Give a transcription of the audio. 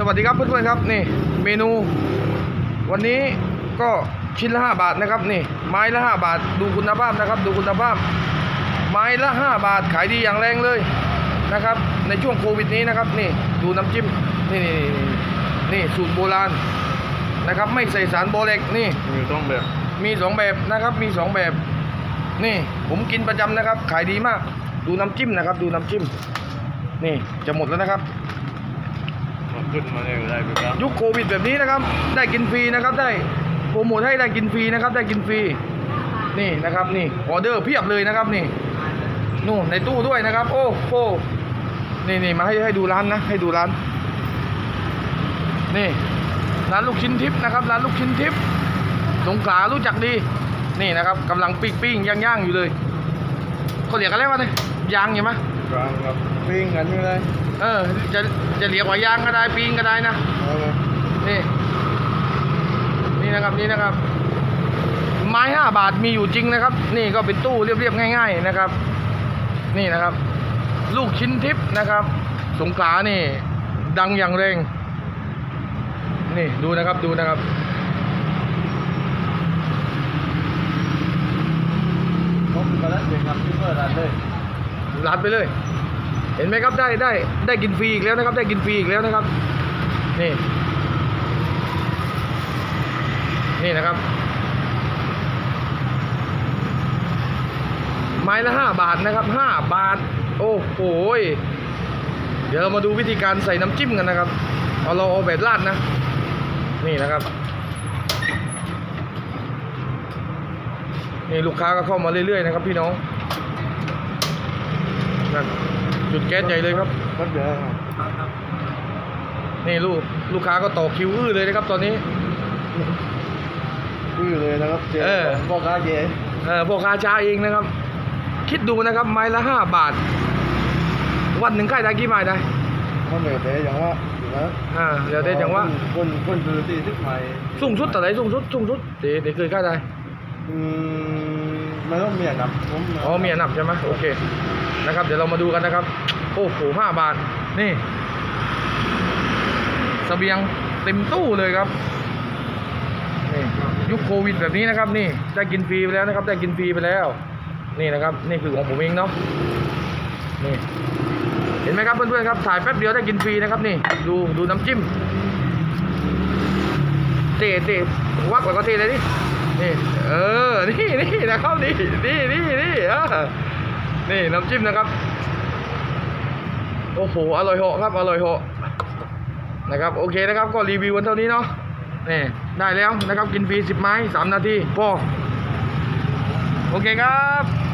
สวัสดีครับเพื่อนๆครับนี่เมนู วันนี้ก็ชิ้นละ5บาทนะครับนี่ไม้ละ5บาทดูคุณภาพนะครับ ดูคุณภาพ ไม้ละ5บาทขายดีอย่างแรงเลยนะครับ ในช่วงโควิดนี้นะครับนี่ดูน้ำจิ้มนี่นี่นี่นี่สูตรโบราณนะครับไม่ใส่สารโบเล็กนี่มีต้องแบบมีสองแบบนะครับมีสองแบบ นี่ผมกินประจำนะครับ ขายดีมาก ดูน้ำจิ้มนะครับ ดูน้ำจิ้ม นี่จะหมดแล้วนะครับมัน ขึ้นมาเลยครับยุคโควิดแบบนี้นะครับ ได้กินฟรีนะครับ ได้โปรโมทให้ได้กินฟรีนะครับ ได้กินฟรีนี่นะครับนี่ออเดอร์เพียบเลยนะครับนี่นู่นในตู้ด้วยนะครับ โอ้โหนี่นี่มาให้ให้ดูร้านนะ ให้ดูร้าน นี่ร้านลูกชิ้นทิพย์นะครับร้านลูกชิ้นทิพย์สงขลารู้จักดี นี่นะครับกำลังปิ้งปิ้งย่างอยู่เลยเขาเรียกอะไรวะเนี่ย ยางใช่ไหมกลางกับปิ้งกันไม่ได้เออ จะจะเรียกว่ายางก็ได้ปิ้งก็ได้นะเอาเลยนี่ นี่นะครับนี่นะครับ ไม้ห้าบาทมีอยู่จริงนะครับ นี่ก็เป็นตู้เรียบๆง่าย ๆนะครับ นี่นะครับ ลูกชิ้นทิพย์นะครับ สงขลานี่ ดังอย่างแรงนี่ดูนะครับดูนะครับผมมาแล้วเลยครับที่เมื่อร้านเลย รัดไปเลย เห็นไหมครับได้ได้ได้กินฟรีอีกแล้วนะครับ ได้กินฟรีอีกแล้วนะครับ นี่ นี่นะครับ ไม้ละห้าบาทนะครับห้าบาท โอ้โหเดี๋ยวเรามาดูวิธีการใส่น้ำจิ้มกันนะครับ เอาเราเอาแบบราดนะ นี่นะครับ นี่ลูกค้าก็เข้ามาเรื่อยๆนะครับพี่น้อง นั่นจุดแก๊สใหญ่เลยครับรถเยอะนี่ลูกลูกค้าก็ต่อคิวอื้อเลยนะครับตอนนี้ อื้อเลยนะครับเจ๊เออพ่อค้าเจ๊เออพวกคาชาเองนะครับ คิดดูนะครับไม้ละห้าบาท วันหนึ่งขายได้กี่ไม้ได้มันเหนื่อยแต่อย่างว่าอยู่นะอ่าเดี๋ยวเดี๋ยวจังว่าคนคนคือตีทึกใหม่สูงสุดแต่ไหนสูงสุดสูงสุดเดี๋ยวเดี๋ยวเคยขายได้อืมไม่ต้องเมียนับผมอ๋อมีอันดับใช่ไหมโอเค นะครับ เดี๋ยวเรามาดูกันนะครับ โอ้โหห้าบาท นี่เสบียงเต็มตู้เลยครับนี่ยุคโควิดแบบนี้นะครับ นี่ได้กินฟรีไปแล้วนะครับ ได้กินฟรีไปแล้ว นี่นะครับ นี่คือของผมเองเนาะนี่ เห็นไหมครับเพื่อนๆครับถ่ายแป๊บเดียวได้กินฟรีนะครับ นี่ ดูดูน้ำจิ้มเตะเตะวักไว้ก็เทเลยดินี่ เออ นี่นี่นะครับนี่นี่นี่นี่เออ นี่น้ำจิ้มนะครับ โอ้โห อร่อยเหาะครับ อร่อยเหาะนะครับ โอเคนะครับ ก็รีวิววันเท่านี้เนาะ นี่ ได้แล้วนะครับ กินฟรีสิบไม้สามนาทีพอโอเคครับ